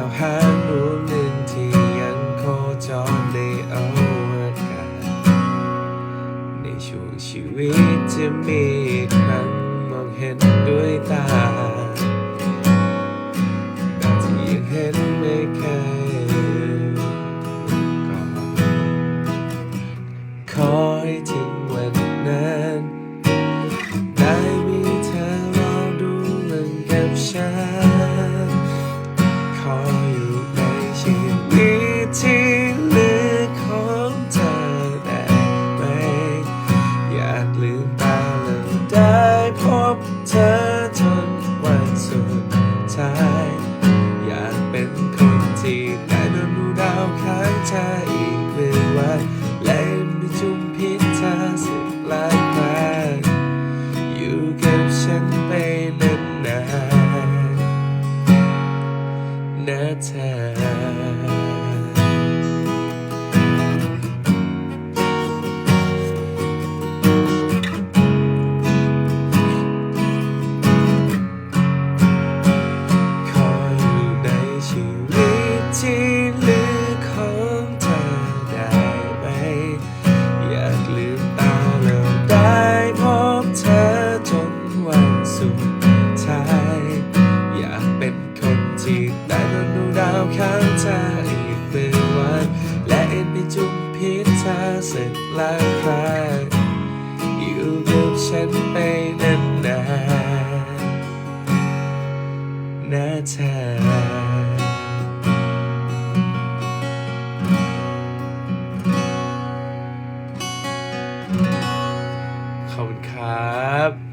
ดาวหางดวงหนึ่งที่ยังโคจรในอวกาศในช่วงชีวิตจะมีครั้งมองเห็นด้วยตาแบบที่ยังเห็นไม่เคยก่อนคอยถึงวัน ที่ลือของเธอได้ไหม อยากลืมตาแล้วได้พบเธอจนวันสุดท้าย อยากเป็นคนที่ได้นอนดูดาวค้างเธออีกหนึ่งวันและมีจุ่มพิษเธอสิบล้านครั้งอยู่กับฉันไปนานๆนะเธอางเธออีกเป็นวัน และเอ็นไปจุ่มพิษเธอสึกลางคลายอยู่กับฉันไปนานๆานนะเธอขอบคุณครับ